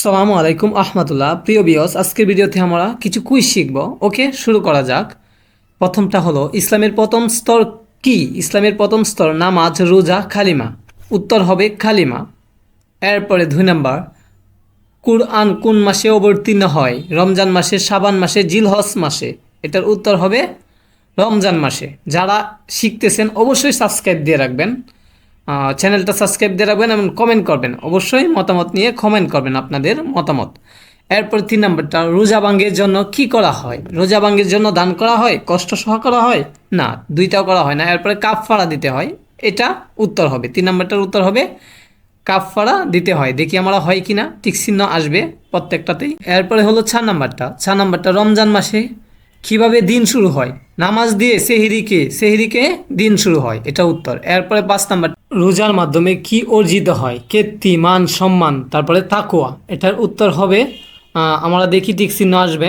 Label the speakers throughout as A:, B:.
A: সালামু আলাইকুম আহমতুল্লাহ প্রিয় বিয়স আজকের ভিডিওতে আমরা কিছু কুইজ শিখব। ওকে, শুরু করা যাক। প্রথমটা হলো, ইসলামের প্রথম স্তর কি? ইসলামের প্রথম স্তর নামাজ, রোজা, খালিমা। উত্তর হবে খালিমা। এরপরে দুই নাম্বার, কুরআন কোন মাসে অবতীর্ণ হয়? রমজান মাসে সাবান মাসে জিলহস মাসে। এটার উত্তর হবে রমজান মাসে। যারা শিখতেছেন, অবশ্যই সাবস্ক্রাইব দিয়ে রাখবেন। চ্যানেলটা সাবস্ক্রাইব দিয়ে রাখবেন এবং কমেন্ট করবেন। অবশ্যই মতামত নিয়ে কমেন্ট করবেন আপনাদের মতামত। এরপর তিন নম্বরটা, রোজা ভাঙ্গের জন্য কি করা হয়? রোজা ভাঙ্গের জন্য দান করা হয়? কষ্ট সহ করা হয়? না, দুইটাও করা হয় না। এরপরে কাপ ফাড়া দিতে হয়। এটা উত্তর হবে। তিন নম্বরটার উত্তর হবে কাপ ফাড়া দিতে হয়। দেখি আমরা হয় কিনা। টিক চিহ্ন আসবে প্রত্যেকটাতেই। এরপরে হলো ছ নাম্বারটা। ছ নাম্বারটা, রমজান মাসে কীভাবে দিন শুরু হয়? নামাজ দিয়ে সেহিরিকে সেহিরিকে দিন শুরু হয়? এটা উত্তর। এরপরে পাঁচ নাম্বার, রোজার মাধ্যমে কি অর্জিত হয়? কীর্তি মান, সম্মান, তারপরে তাকুয়া এটার উত্তর হবে আমরা দেখি টিক চিহ্ন আসবে।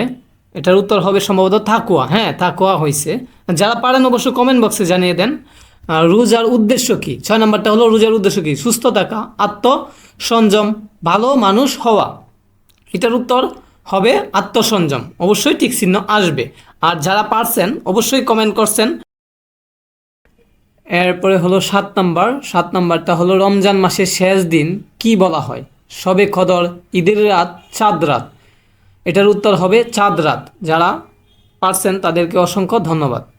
A: এটার উত্তর হবে সম্ভবত থাকুয়া হ্যাঁ থাকুয়া হয়েছে যারা পারেন অবশ্য কমেন্ট বক্সে জানিয়ে দেন রোজার উদ্দেশ্য কি? ছয় নম্বরটা হলো রোজার উদ্দেশ্য কি? সুস্থ থাকা আত্ম আত্মসংযম, ভালো মানুষ হওয়া। এটার উত্তর হবে আত্মসংযম। অবশ্যই ঠিক চিহ্ন আসবে। আর যারা পারছেন, অবশ্যই কমেন্ট করছেন। এরপরে হলো সাত নাম্বার। সাত নাম্বারটা হলো রমজান মাসের শেষ দিন। কি বলা হয়? সবে খদর, ঈদের রাত, চাঁদ রাত। এটার উত্তর হবে চাঁদ রাত। যারা পারছেন, তাদেরকে অসংখ্য ধন্যবাদ।